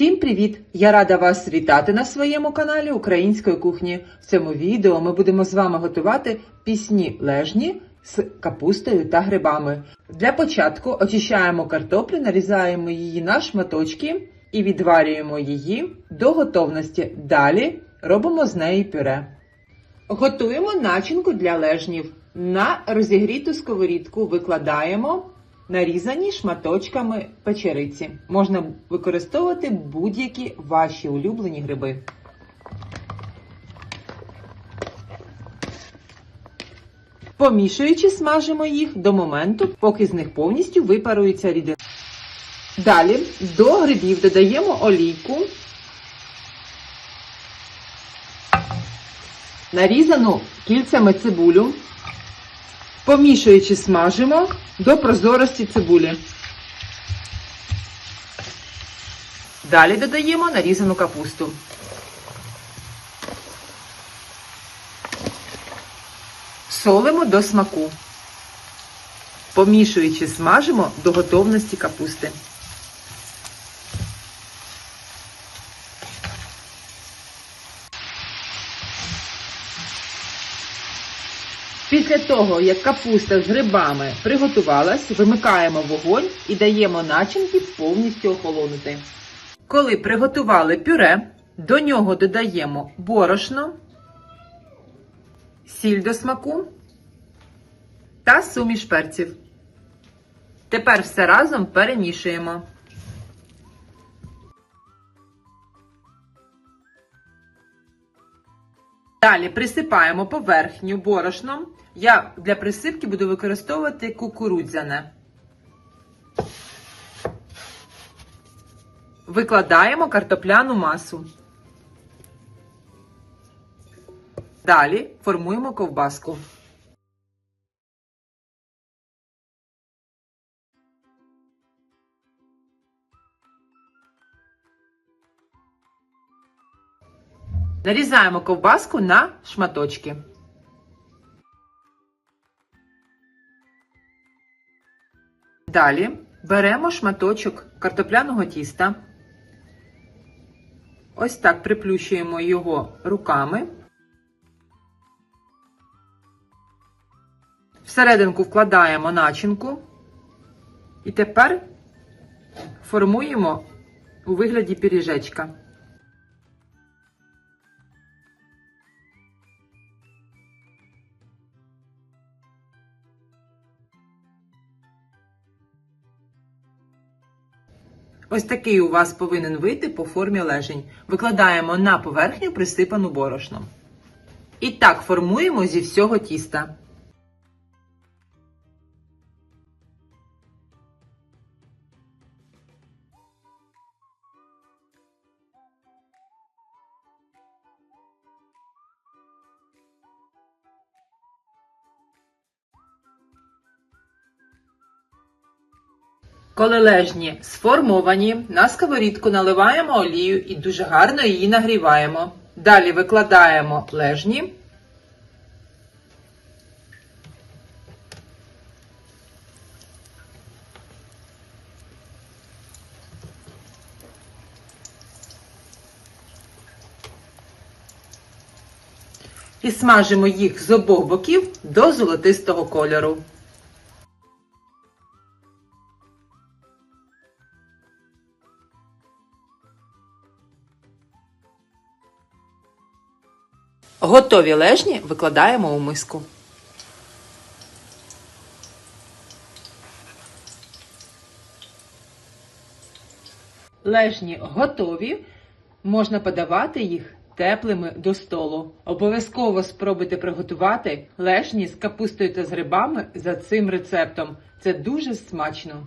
Всім привіт! Я рада вас вітати на своєму каналі Української кухні. В цьому відео ми будемо з вами готувати пісні лежні з капустою та грибами. Для початку очищаємо картоплю, нарізаємо її на шматочки і відварюємо її до готовності. Далі робимо з неї пюре. Готуємо начинку для лежнів. На розігріту сковорідку викладаємо нарізані шматочками печериці. Можна використовувати будь-які ваші улюблені гриби. Помішуючи, смажимо їх до моменту, поки з них повністю випарується рідина. Далі до грибів додаємо олійку, нарізану кільцями цибулю, помішуючи смажимо до прозорості цибулі. Далі додаємо нарізану капусту. Солимо до смаку. Помішуючи смажимо до готовності капусти. Після того, як капуста з грибами приготувалась, вимикаємо вогонь і даємо начинки повністю охолонути. Коли приготували пюре, до нього додаємо борошно, сіль до смаку та суміш перців. Тепер все разом перемішуємо. Далі присипаємо поверхню борошном. Я для присипки буду використовувати кукурудзяне. Викладаємо картопляну масу. Далі формуємо ковбаску. Нарізаємо ковбаску на шматочки. Далі беремо шматочок картопляного тіста. Ось так приплющуємо його руками. Всерединку вкладаємо начинку. І тепер формуємо у вигляді пиріжечка. Ось такий у вас повинен вийти по формі лежень. Викладаємо на поверхню присипану борошном. І так формуємо зі всього тіста. Коли лежні сформовані, на сковорідку наливаємо олію і дуже гарно її нагріваємо. Далі викладаємо лежні. І смажимо їх з обох боків до золотистого кольору. Готові лежні викладаємо у миску. Лежні готові. Можна подавати їх теплими до столу. Обов'язково спробуйте приготувати лежні з капустою та з грибами за цим рецептом. Це дуже смачно.